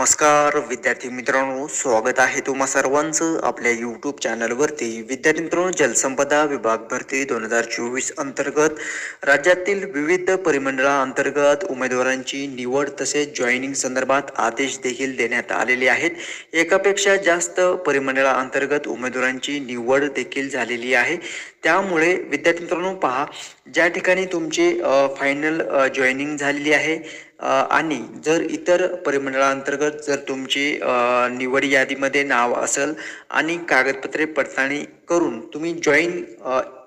नमस्कार विद्यार्थी मित्रांनो स्वागत आहे तुम्हा सर्वांचं आपल्या यूट्यूब चॅनलवरती विद्यार्थी मित्रांनो जलसंपदा विभाग भरती दोन हजार चोवीस अंतर्गत राज्यातील विविध परिमंडळाअंतर्गत उमेदवारांची निवड तसेच जॉईनिंग संदर्भात आदेश देखील देण्यात आलेले आहेत. एकापेक्षा जास्त परिमंडळाअंतर्गत उमेदवारांची निवड देखील झालेली आहे. त्यामुळे विद्यार्थी मित्रांनो पहा ज्या ठिकाणी तुमची फायनल जॉईनिंग झालेली आहे आणि जर इतर परिमंडळाअंतर्गत जर तुमची निवड यादीमध्ये नाव असेल आणि कागदपत्रे पडताळणी करून तुम्ही जॉईन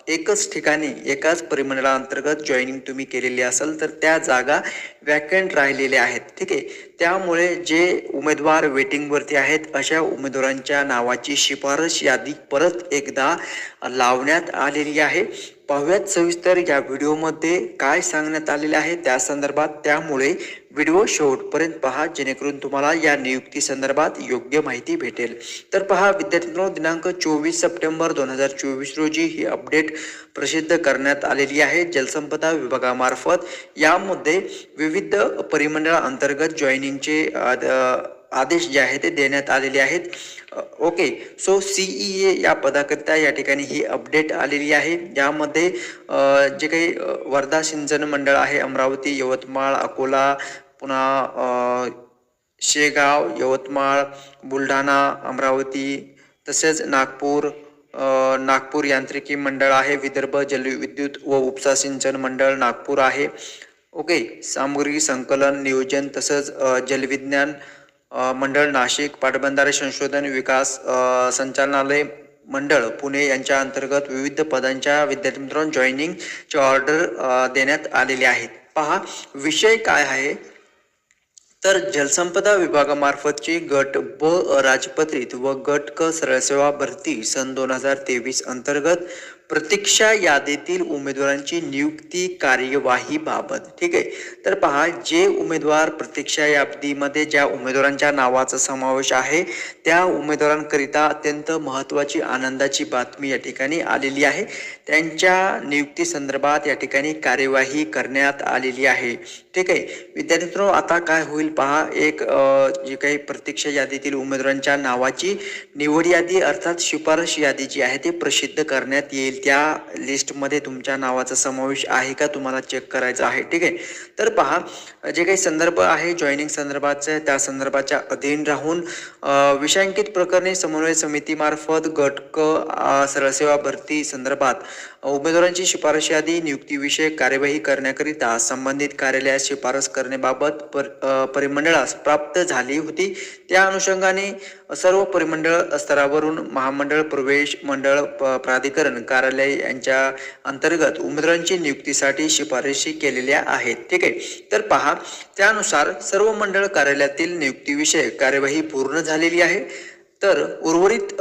एकच ठिकाणी एकाच परिमंडळाअंतर्गत जॉईनिंग तुम्ही केलेली असेल तर त्या जागा वॅकंट राहिलेल्या आहेत. ठीक आहे? त्यामुळे जे उमेदवार वेटिंगवरती आहेत अशा उमेदवारांच्या नावाची शिफारस यादी परत एकदा लावण्यात आलेली आहे. पाहूयात सविस्तर या व्हिडिओमध्ये काय सांगण्यात आलेले आहे. त्या संदर्भात त्यामुळे व्हिडिओ शेवटपर्यंत पहा जेणेकरून तुम्हाला या नियुक्ती संदर्भात योग्य माहिती भेटेल. तर पहा विद्यार्थ्यांनो दिनांक चोवीस सप्टेंबर दोन हजार चोवीस रोजी ही अपडेट प्रसिद्ध करण्यात आलेली आहे. जलसंपदा विभागामार्फत. यामध्ये विविध परिमंडळाअंतर्गत जॉईनिंगचे आदेश जे आहे ते देण्यात आलेले आहेत. ओके सो सीई ए या पदाकरिता या ठिकाणी ही अपडेट आलेली आहे. यामध्ये जे काही वर्धा सिंचन मंडळ आहे अमरावती यवतमाळ अकोला पुन्हा शेगाव यवतमाळ बुलढाणा अमरावती तसेच नागपूर नागपूर यांत्रिकी मंडळ आहे विदर्भ जलविद्युत व उपसा सिंचन मंडळ नागपूर आहे. ओके सामग्री संकलन नियोजन तसंच जलविज्ञान मंडळ नाशिक पाटबंधारे संशोधन विकास संचालनालय मंडळ पुणे यांच्या अंतर्गत विविध पदांच्या विद्यार्थी मित्रांनो जॉईनिंगची ऑर्डर देण्यात आलेले आहेत. पहा विषय काय आहे? तर जलसंपदा विभागामार्फतची गट ब राजपत्रित व गट क सरळसेवा भरती सन दोन हजार तेवीस अंतर्गत प्रतीक्षा यादीतील उमेदवारांची नियुक्ती कार्यवाही बाबत ठीक आहे? तर पहा जे उमेदवार प्रतीक्षा यादीमध्ये ज्या उमेदवारांच्या नावाचा समावेश आहे त्या उमेदवारांकरिता अत्यंत महत्त्वाची आनंदाची बातमी या ठिकाणी आलेली आहे. त्यांच्या नियुक्ती संदर्भात या ठिकाणी कार्यवाही करण्यात आलेली आहे. ठीक आहे? विद्यार्थी मित्रांनो, आता काय होईल पहा एक जी काही प्रतीक्षा यादीतील उमेदवारांच्या नावाची निवड यादी अर्थात शिफारस यादी जी आहे ते प्रसिद्ध करण्यात येईल. त्या लिस्टमध्ये तुमच्या नावाचा समावेश आहे का? तुम्हाला चेक करायचं आहे. ठीक आहे? तर पहा जे काही संदर्भ आहे जॉईनिंग संदर्भाचे त्या संदर्भाच्या अधीन राहून विषयांकित प्रकरणी समन्वय समितीमार्फत गट क सरळसेवा भरती संदर्भात उमेदवारांची शिफारस यादी नियुक्तीविषयक कार्यवाही करण्याकरिता संबंधित कार्यालयात शिफारस करण्याबाबत पर परिमंडळास प्राप्त झाली होती. त्या अनुषंगाने सर्व परिमंडळ स्तरावरून महामंडळ प्रवेश मंडळ प- प्राधिकरण कार्यालय यांच्या अंतर्गत उमेदवारांची नियुक्तीसाठी शिफारशी केलेल्या आहेत. ठीक आहे? तर पहा त्यानुसार सर्व मंडळ कार्यालयातील नियुक्तीविषयक कार्यवाही पूर्ण झालेली आहे. तर उर्वरित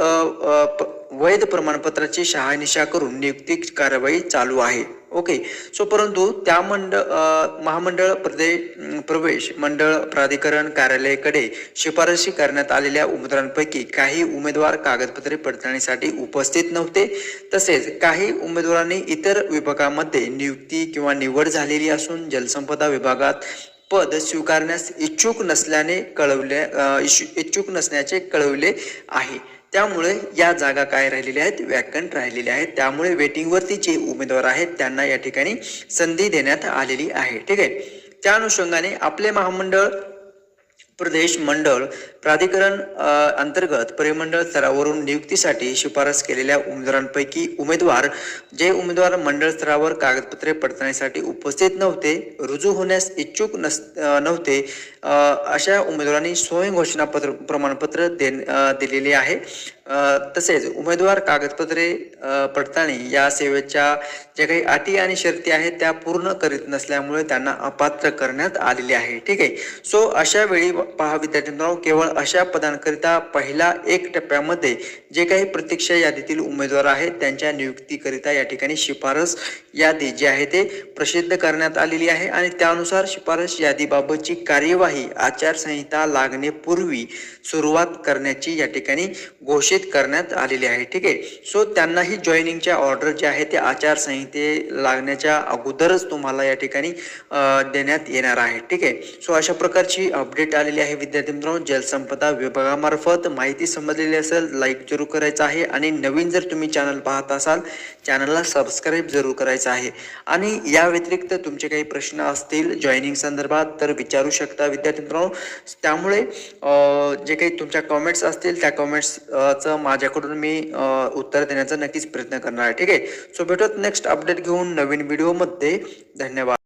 प- वैध प्रमाणपत्राची शहानिशा करून नियुक्ती कारवाई चालू आहे. ओके सो परंतु त्या मंड महामंडळ प्रदेश प्रवेश मंडळ प्राधिकरण कार्यालयाकडे शिफारशी करण्यात आलेल्या उमेदवारांपैकी काही उमेदवार कागदपत्रे पडताळणीसाठी उपस्थित नव्हते. तसेच काही उमेदवारांनी इतर विभागामध्ये नियुक्ती किंवा निवड झालेली असून जलसंपदा विभागात पद स्वीकारण्यास इच्छुक नसल्याने कळवले इच्छुक नसण्याचे कळवले आहे. त्यामुळे या जागा काय राहिलेल्या आहेत? वॅकंट राहिलेल्या आहेत. त्यामुळे वेटिंगवरती जे उमेदवार आहेत त्यांना या ठिकाणी संधी देण्यात आलेली आहे. ठीक आहे? त्या अनुषंगाने आपले महामंडळ प्रदेश मंडळ प्राधिकरण अंतर्गत परिमंडळ स्तरावरून नियुक्तीसाठी शिफारस केलेल्या उमेदवारांपैकी उमेदवार जे उमेदवार मंडळ स्तरावर कागदपत्रे पडताळणीसाठी उपस्थित नव्हते रुजू होण्यास इच्छुक नस नव्हते अशा उमेदवारांनी स्वयं घोषणापत्र प्रमाणपत्र दे दिलेले आहे. तसेच उमेदवार कागदपत्रे पडताळणी या सेवेच्या ज्या काही अटी आणि शर्ती आहेत त्या पूर्ण करीत नसल्यामुळे त्यांना अपात्र करण्यात आलेले आहे. ठीक आहे. सो अशा वेळी पहा विद्यार्थ्यांनो केवळ अशा पदांकरिता पहिला एक टप्प्यामध्ये जे काही प्रतीक्षा यादीतील उमेदवार आहेत त्यांच्या नियुक्तीकरिता या ठिकाणी शिफारस यादी जी आहे ते प्रसिद्ध करण्यात आलेली आहे आणि त्यानुसार शिफारस यादीबाबतची कार्यवाही आचारसंहिता लागण्यापूर्वी सुरुवात करण्याची या ठिकाणी घोषित करण्यात आलेली आहे. ठीक आहे? सो त्यांनाही जॉईनिंगच्या ऑर्डर जे आहे ते आचारसंहिते लागण्याच्या अगोदरच तुम्हाला या ठिकाणी देण्यात येणार आहे. ठीक आहे? सो अशा प्रकारची अपडेट आलेली आलेली आहे. विद्यार्थी मित्रांनो जलसंपदा विभागामार्फत माहिती समजलेली असेल लाईक जरूर करायचं आहे. आणि नवीन जर तुम्ही चॅनल पाहत असाल चॅनलला सबस्क्राईब जरूर करायचं आहे. आणि या व्यतिरिक्त तुमचे काही प्रश्न असतील जॉईनिंग संदर्भात तर विचारू शकता विद्यार्थी मित्रांनो. त्यामुळे जे काही तुमच्या कॉमेंट्स असतील त्या कॉमेंट्सचं माझ्याकडून मी उत्तर देण्याचा नक्कीच प्रयत्न करणार आहे. ठीक आहे? सो भेटत नेक्स्ट अपडेट घेऊन नवीन व्हिडिओमध्ये धन्यवाद.